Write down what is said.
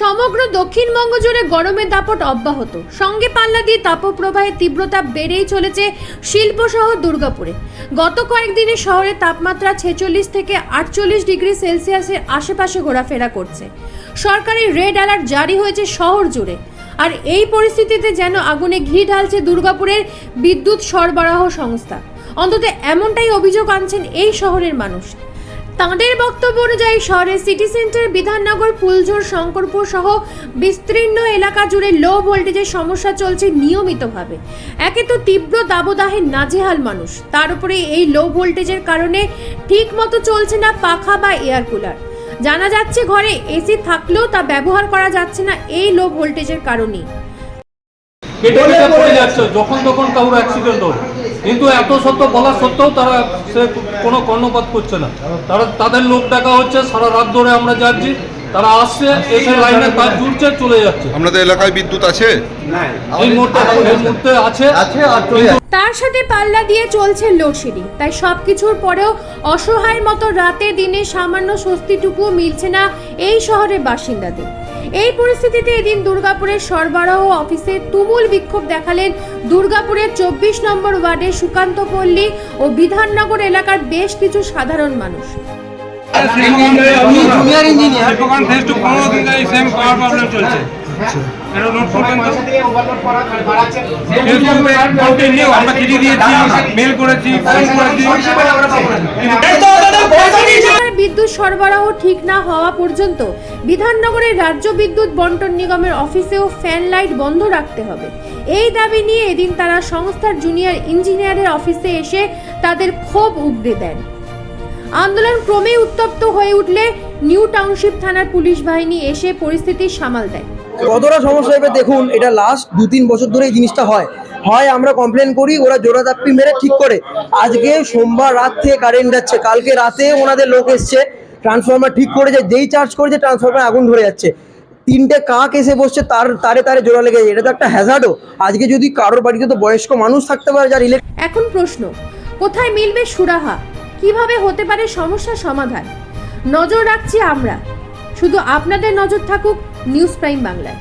সমগ্র দক্ষিণবঙ্গ জুড়ে গরমের দাপট অব্যাহত। সঙ্গে পাল্লা দিয়ে তাপপ্রবাহের তীব্রতা বেড়েই চলেছে শিল্প শিল্পসহ দুর্গাপুরে। গত কয়েকদিনে শহরের তাপমাত্রা ছেচল্লিশ থেকে আটচল্লিশ ডিগ্রি সেলসিয়াসের আশেপাশে ঘোরাফেরা করছে। সরকারি রেড অ্যালার্ট জারি হয়েছে শহর জুড়ে। আর এই পরিস্থিতিতে যেন আগুনে ঘি ঢালছে দুর্গাপুরের বিদ্যুৎ সরবরাহ সংস্থা। অন্তত এমনটাই অভিযোগ আনছেন এই শহরের মানুষ। তাঁদের বক্তব্য অনুযায়ী শহরের সিটি সেন্টার বিধাননগর, ফুলঝোর, শঙ্করপুর সহ বিস্তীর্ণ এলাকা জুড়ে লো ভোল্টেজের সমস্যা চলছে নিয়মিতভাবে। একে তো তীব্র দাবদাহে নাজেহাল মানুষ। তার উপরে এই লো ভোল্টেজের কারণে ঠিক মতো চলছে না পাখা বা এয়ার কুলার জানা যাচ্ছে ঘরে এসি থাকলেও তা ব্যবহার করা যাচ্ছে না এই লো ভোল্টেজের যাচ্ছে, যখন তখন কারোর অ্যাক্সিডেন্ট হয় কিন্তু এত সত্য বলা সত্ত্বেও তারা সে কোনো কর্ণপাত করছে না। তারা তাদের লোক ডাকা হচ্ছে, সারা রাত ধরে আমরা যাচ্ছি তারা আসছে এসে লাইনে কাজ জুড়ছে চলে যাচ্ছে। আপনাদের এলাকায় বিদ্যুৎ আছে? এই মুহূর্তে এই মুহূর্তে আছে। আছে আর তার সাথে পাল্লা দিয়ে চলছে লোডশেডিং। তাই সবকিছুর পরেও অসহায়ের মতো রাতে দিনে সামান্য স্বস্তিটুকুও মিলছে না এই শহরের বাসিন্দাদের। এই পরিস্থিতিতে এদিন দুর্গাপুরের সরবরাহ অফিসে তুমুল বিক্ষোভ দেখালেন দুর্গাপুরের চব্বিশ নম্বর ওয়ার্ডের সুকান্ত পল্লী ও বিধাননগর এলাকার বেশ কিছু সাধারণ মানুষ। জুনিয়র ইঞ্জিনিয়ার দোকান ফেস টু পনেরো দিন ধরে সেম পাওয়ার প্রবলেম চলছে। এটা নোট করবেন তো ফেসবুকে কন্টিনিউ আমরা চিঠি দিয়েছি মেল করেছি ফোন করেছি। বিদ্যুৎ সরবরাহ ঠিক না হওয়া পর্যন্ত বিধাননগরের রাজ্য বিদ্যুৎ বন্টন নিগমের অফিসেও ফ্যান লাইট বন্ধ রাখতে হবে। এই দাবি নিয়ে এদিন তারা সংস্থার জুনিয়র ইঞ্জিনিয়ারের অফিসে এসে তাদের ক্ষোভ উগড়ে দেন। আন্দোলন ক্রমেই উত্তপ্ত হয়ে উঠলে নিউ টাউনশিপ থানার পুলিশ বাহিনী এসে পরিস্থিতি সামাল দেয়। কতটা সমস্যা হবে দেখুন এটা লাস্ট দু তিন বছর ধরে এই জিনিসটা হয়। হয় আমরা কমপ্লেন করি ওরা জোড়া দাপ্পি মেরে ঠিক করে। আজকে সোমবার রাত থেকে কারেন্ট যাচ্ছে কালকে রাতে ওনাদের লোক এসছে ট্রান্সফরমার ঠিক করেছে যেই চার্জ করেছে ট্রান্সফরমার আগুন ধরে যাচ্ছে। তিনটে কাক এসে বসছে তার তারে তারে জোড়া লেগে যায় এটা তো একটা হ্যাজার্ডও আজকে যদি কারোর বাড়িতে তো বয়স্ক মানুষ থাকতে পারে যার ইলেকট্রিক এখন প্রশ্ন কোথায় মিলবে সুরাহা? কীভাবে হতে পারে সমস্যার সমাধান? নজর রাখছি আমরা। শুধু আপনাদের নজর থাকুক নিউজ প্রাইম বাংলায়।